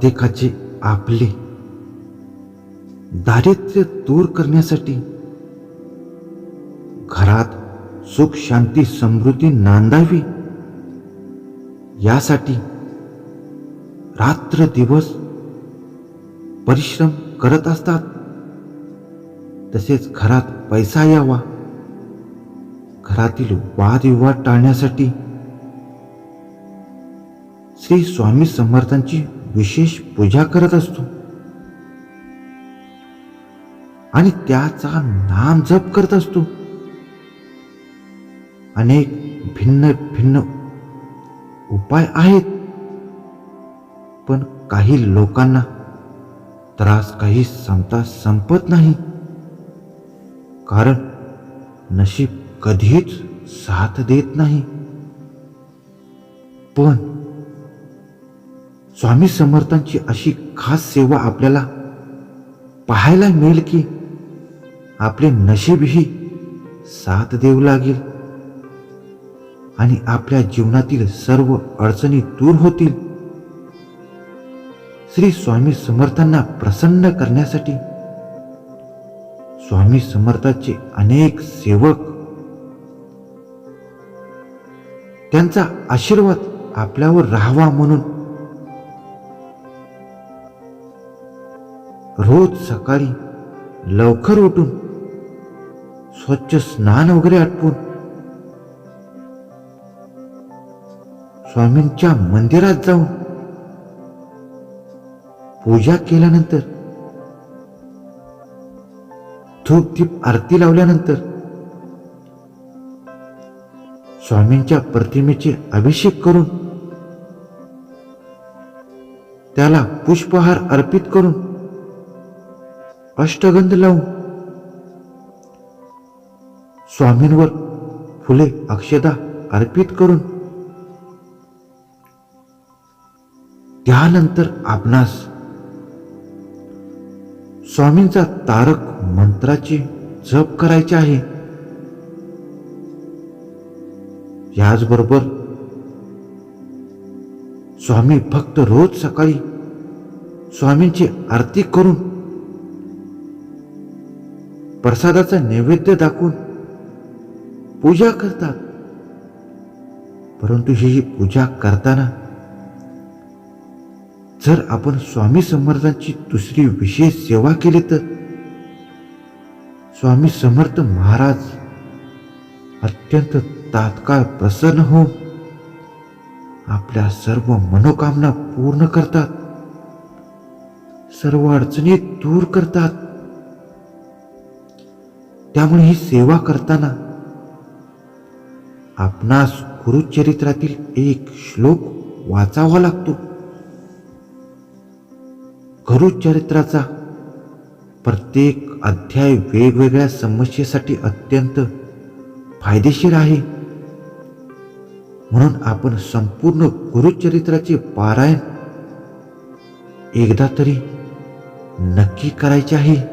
प्रत्येकाचे आपले. दारिद्र्य दूर करण्यासाठी घरात सुख शांती समृद्धी नांदावी. यासाठी रात्र दिवस परिश्रम करत असतात. तसेच घरात पैसा यावा. घरातील वादविवाद टाळण्यासाठी श्री स्वामी समर्थांची विशेष पूजा करत असतो. आणि त्याचा नाम जप करत असतो. अनेक भिन्न भिन्न उपाय आहेत. पण काही लोकांना त्रास काही संपता संपत नाही. कारण नशीब कधीच साथ देत नाही. पण स्वामी समर्थांची अशी खास सेवा आपल्याला पाहायला मिळेल की आपले नशीबही साथ देऊ लागेल. आणि आपल्या जीवनातील सर्व अडचणी दूर होतील. श्री स्वामी समर्थांना प्रसन्न करण्यासाठी स्वामी समर्थाचे अनेक सेवक त्यांचा आशीर्वाद आपल्यावर राहावा म्हणून रोज सकाळी लवकर उठून स्वच्छ स्नान वगैरे आटपून स्वामींच्या मंदिरात जाऊन पूजा केल्यानंतर धूप दीप आरती लावल्यानंतर स्वामींच्या प्रतिमेचे अभिषेक करून त्याला पुष्पहार अर्पित करून अष्टगंध लावून. स्वामींवर फुले अक्षदा अर्पित करून. त्यानंतर आपणास स्वामींचा तारक मंत्राची जप करायचे आहे. याचबरोबर स्वामी फक्त रोज सकाळी स्वामींची आरती करून प्रसादाचा नैवेद्य दाखवून पूजा करतात. परंतु ही पूजा करताना जर आपण स्वामी समर्थांची दुसरी विशेष सेवा केली तर स्वामी समर्थ महाराज अत्यंत तात्काळ प्रसन्न होऊन आपल्या सर्व मनोकामना पूर्ण करतात. सर्व अडचणी दूर करतात. त्यामुळे ही सेवा करताना आपणास गुरुचरित्रातील एक श्लोक वाचावा लागतो. गुरुचरित्राचा प्रत्येक अध्याय वेगवेगळ्या समस्येसाठी अत्यंत फायदेशीर आहे. म्हणून आपण संपूर्ण गुरुचरित्राचे पारायण एकदा तरी नक्की करायचे आहे.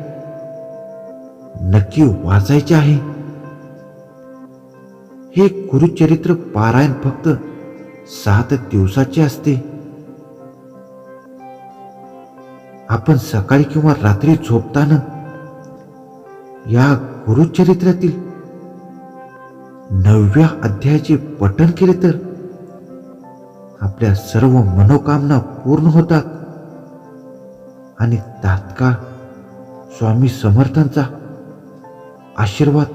नक्की वाचायचे आहे. हे गुरुचरित्र पारायण फक्त सात दिवसाचे असते. आपण सकाळी किंवा रात्री झोपताना या गुरुचरित्रातील नवव्या अध्यायाचे पठण केले तर आपल्या सर्व मनोकामना पूर्ण होतात. आणि तात्काळ स्वामी समर्थांचा आशीर्वाद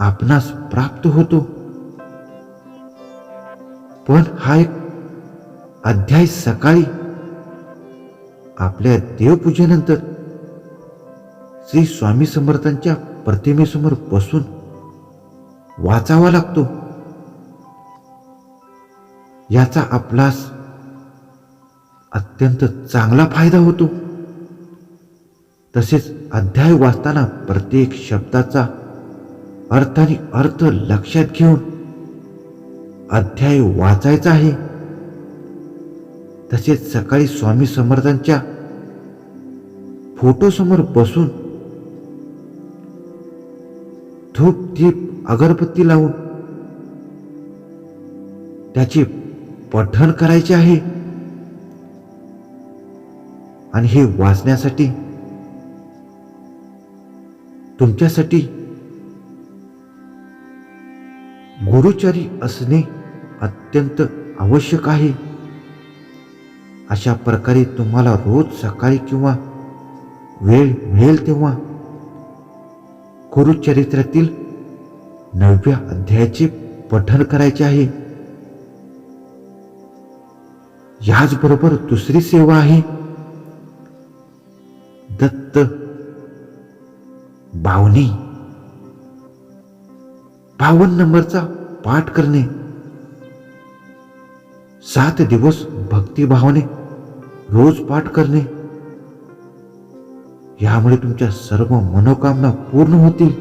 आपणास प्राप्त होतो. पण हा एक अध्याय सकाळी आपल्या देवपूजेनंतर श्री स्वामी समर्थांच्या प्रतिमेसमोर बसून वाचावा लागतो. याचा आपलास अत्यंत चांगला फायदा होतो. तसेच अध्याय वाचताना प्रत्येक शब्दाचा अर्थ आणि अर्थ लक्षात घेऊन अध्याय वाचायचा आहे. तसेच सकाळी स्वामी समर्थांच्या फोटोसमोर बसून धूप दीप अगरबत्ती लावून त्याचे पठण करायचे आहे. आणि हे वाचण्यासाठी तुमच्यासाठी गुरुचारी असणे अत्यंत आवश्यक आहे. अशा प्रकारे तुम्हाला रोज सकाळी किंवा वेळ मिळेल तेव्हा गुरुचरित्रातील नवव्या अध्यायाचे पठण करायचे आहे. याचबरोबर दुसरी सेवा आहे. दत्त बावनी बावन्न नंबरचा पाठ करणे. सात दिवस भक्तिभावाने रोज पाठ करणे. यामुळे तुमच्या सर्व मनोकामना पूर्ण होतील.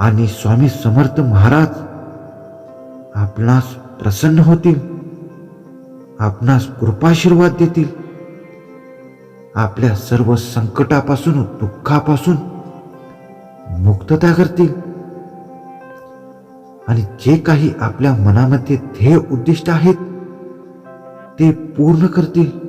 आणि स्वामी समर्थ महाराज आपणास प्रसन्न होतील. आपणास कृपाशीर्वाद देतील. आपल्या सर्व संकटापासून दुःखापासून मुक्तता करतील. आणि जे काही आपल्या मनामध्ये ध्येय उद्दिष्ट आहेत ते पूर्ण करतील.